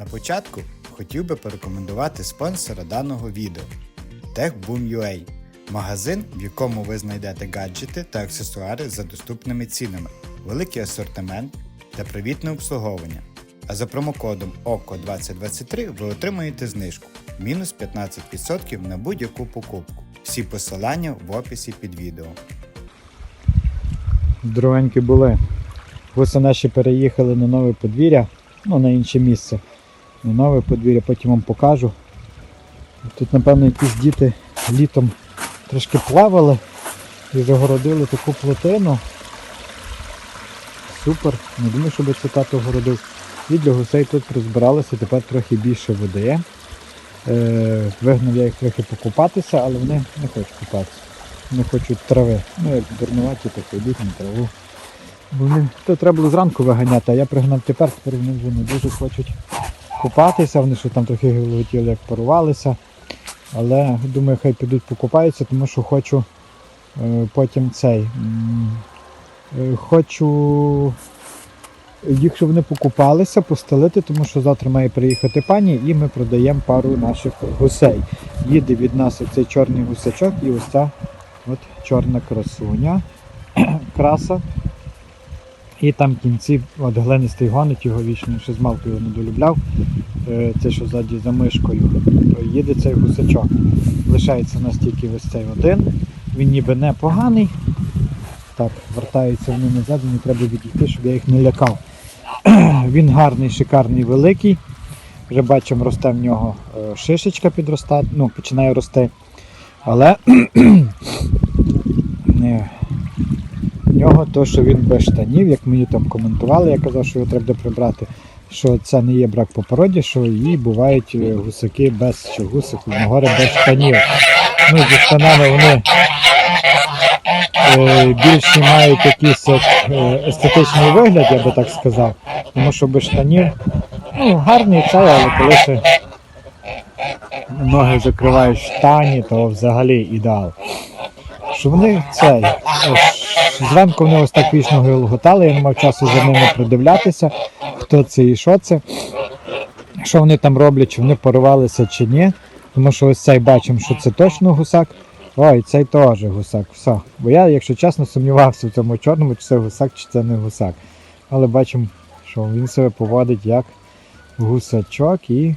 На початку хотів би порекомендувати спонсора даного відео TechBoom.ua – магазин, в якому ви знайдете гаджети та аксесуари за доступними цінами, великий асортимент та привітне обслуговування. А за промокодом OKO2023 ви отримаєте знижку мінус 15% на будь-яку покупку. Всі посилання в описі під відео. Здоровенькі були. Гуси наші переїхали на нове подвір'я, ну на інше місце. Нове подвір'я, потім вам покажу. Тут, напевно, якісь діти літом трошки плавали і загородили таку плотину. Супер. Не думаю, щоб це тато городив. І для гусей тут розбиралися, тепер трохи більше води. Е, вигнав я їх трохи покупатися, але вони не хочуть купатися. Вони хочуть трави. Ну, як дурнуваті, так йдуть на траву. Бо вони, то треба було зранку виганяти, а я пригнав тепер, тепер вони вже не дуже хочуть купатися, вони що там трохи летіли, як парувалися. Але думаю, хай підуть покупаються, тому що хочу е, потім цей. е, хочу їх, щоб вони покупалися, постелити, тому що завтра має приїхати пані і ми продаємо пару наших гусей. Їде від нас оцей чорний гусачок і ось ця от чорна красуня, краса. І там в кінці от глинистий гонить його вічно, ще з малку його не долюбляв. Е, Це що ззаді за мишкою. То їде цей гусачок. Лишається у нас ось цей один. Він ніби непоганий. Так, вертаються вони назад, мені треба відійти, щоб я їх не лякав. Він гарний, шикарний, великий. Вже бачимо, росте в нього е, шишечка підростає, ну, починає рости. Але в нього то, що він без штанів, як мені там коментували, я казав, що його треба прибрати, що це не є брак по породі, що і бувають е, гусаки без що гусик, гори без штанів. Ну, зі штанами вони е, більше мають якийсь е, естетичний вигляд, я би так сказав. Тому що без штанів, ну, гарний цей, але коли ще ноги закривають штані, то взагалі ідеал. Що вони цей. е, Зранку вони ось так вічно гилготали, я не мав часу за ними придивлятися, хто це і що це. Що вони там роблять, чи вони поривалися чи ні. Тому що ось цей бачимо, що це точно гусак. Ой, цей теж гусак. Все. Бо я, якщо чесно, сумнівався в цьому чорному, чи це гусак, чи це не гусак. Але бачимо, що він себе поводить як гусачок і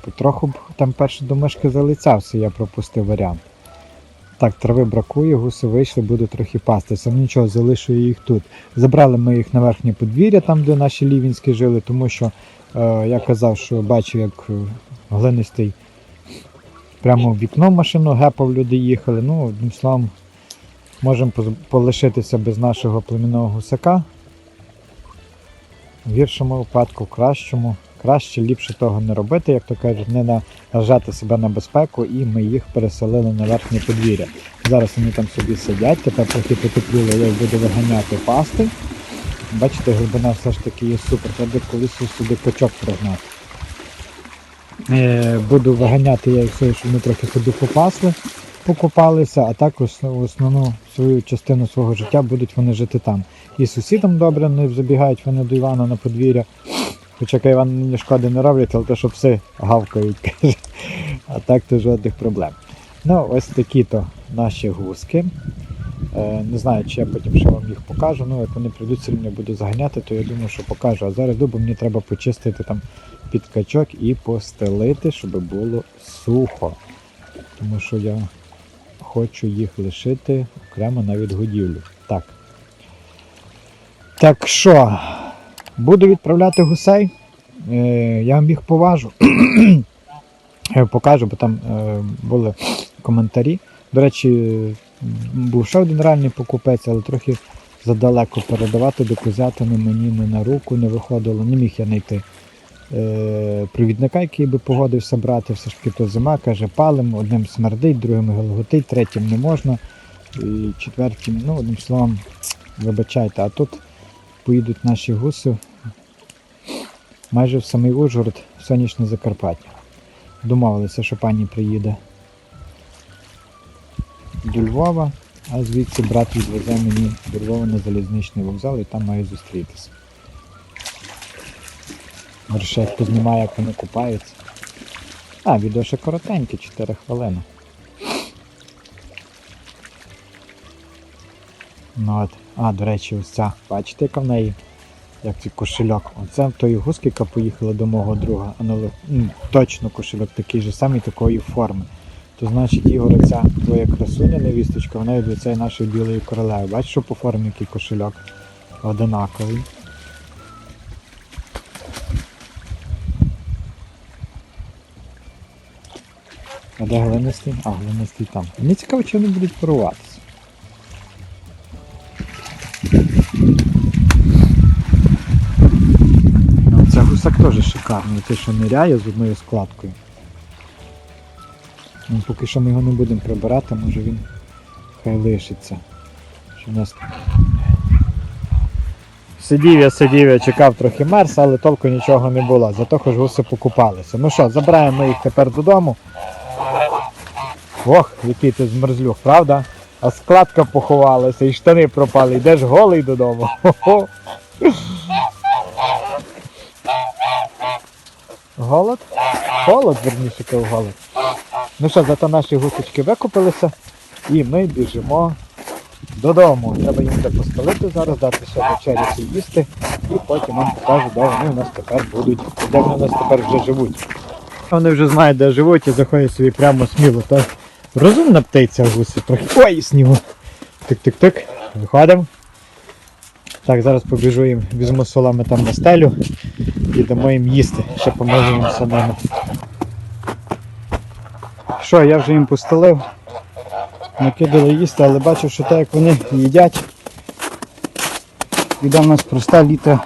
потроху б там перше до мишки залицявся, я пропустив варіант. Так, трави бракує, гуси вийшли, буду трохи пастися. Ну нічого, залишую їх тут. Забрали ми їх на верхнє подвір'я, там, де наші лівінські жили, тому що е, я казав, що бачив, як е, глинистий прямо в вікно машину гепав, люди їхали. Ну, одним словом, можемо полишитися без нашого племінного гусака. В гіршому випадку, кращому. Краще, ліпше того не робити, як то кажуть, не наражати себе на безпеку, і ми їх переселили на верхнє подвір'я. Зараз вони там собі сидять, тепер трохи потепліло, я буду виганяти пасти. Бачите, глибина все ж таки є супер. Треба колись сюди качок прогнати. Е, буду виганяти я їх щоб вони трохи собі попасли, покупалися, а також основну свою частину свого життя будуть вони жити там. І сусідам добре не забігають вони до Івана на подвір'я. Хоча Іван мені шкоди не роблять, але то, що пси гавкають, каже. А так то жодних проблем. Ну, ось такі то наші гуски. Е, не знаю, чи я потім ще вам їх покажу. Ну, як вони прийдуть, рівно буду заганяти, то я думаю, що покажу. А зараз дубо мені треба почистити там під качок і постелити, щоб було сухо. Тому що я хочу їх лишити окремо на відгодівлю. Так. Так що, буду відправляти гусей. Е, я вам їх поважу. Покажу, бо там е, були коментарі. До речі, був ще один реальний покупець, але трохи задалеко передавати до козятини мені не на руку не виходило, не міг я знайти е, провідника, який би погодився брати, все ж таки то зима, каже, палим, одним смердить, другим гелготить, третім не можна, і четвертім, ну, одним словом, вибачайте, а тут поїдуть наші гуси майже в самий Ужгород, в сонячне Закарпаття. Домовилися, що пані приїде до Львова, а звідси брат відвезе мені до Львова на залізничний вокзал і там маю зустрітися. Як познімає, як вони купаються. А, відео ще коротеньке, 4 хвилини. Ну от. А, до речі, ось ця. Бачите, яка в неї? Як цей кошельок. Оце в тої гуски, яка поїхала до мого друга. Аналог... м, точно кошельок такий же самий, такої форми. То значить, Ігор, ця твоя красуня, невісточка, вона від цієї нашої білої королеви. Бачиш, що по формі який кошельок? Одинаковий. А де глинистий? А, глинистий там. Мені цікаво, чи вони будуть паруватися. Ну, теж шикарний, те, що ниряє з одною складкою. Ну, поки що ми його не будемо прибирати, може він хай лишиться. Що нас... Сидів я, сидів я, чекав трохи мерз, але толку нічого не було, зато хоч гуси покупалися. Ну що, забираємо ми їх тепер додому. Ох, який ти змерзлюх, правда? А складка поховалася і штани пропали, йдеш голий додому. Хо-хо. Голод? Холод, верніше кажу, голод. Ну що, зато наші гусочки викупилися і ми біжимо додому. Треба їм це постелити зараз, дати ще вечеряти їсти, і потім вам покажу, де вони у нас тепер будуть, де вони у нас тепер вже живуть. Вони вже знають, де живуть і заходять собі прямо сміло. Та розумна птиця гуси трохи. Ой, снігу. Тик-тик-тик. Виходимо. Так, зараз побіжу їм, візьму соломи там на стелю і їм їсти. Ще поможу їм самому. Що, я вже їм постелив. Накидали їсти, але бачу, що так як вони їдять. Іде в нас проста літра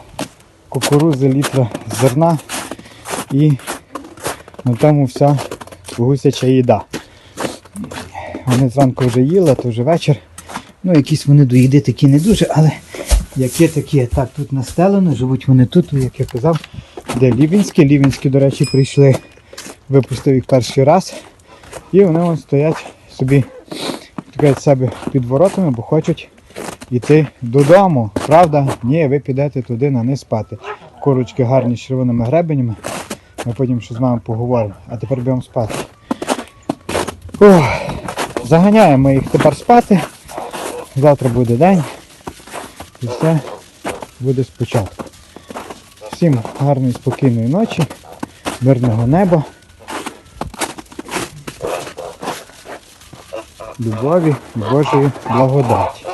кукурузи, літра зерна і на тому вся гусяча їда. Вони зранку вже їли, то вже вечір. Ну, якісь вони до їди такі не дуже, але які такі. Так, тут настелено, живуть вони тут, як я казав, де лівінські. Лівінські, до речі, прийшли, випустив їх перший раз. І вони вон стоять собі від себе під воротами, бо хочуть йти додому. Правда? Ні, ви підете туди на низ спати. Курочки гарні з червоними гребенями. Ми потім ще з вами поговоримо. А тепер будемо спати. Ох, заганяємо їх тепер спати. Завтра буде день. І все буде спочатку. Всім гарної, спокійної ночі, мирного неба. Любові Божої благодаті.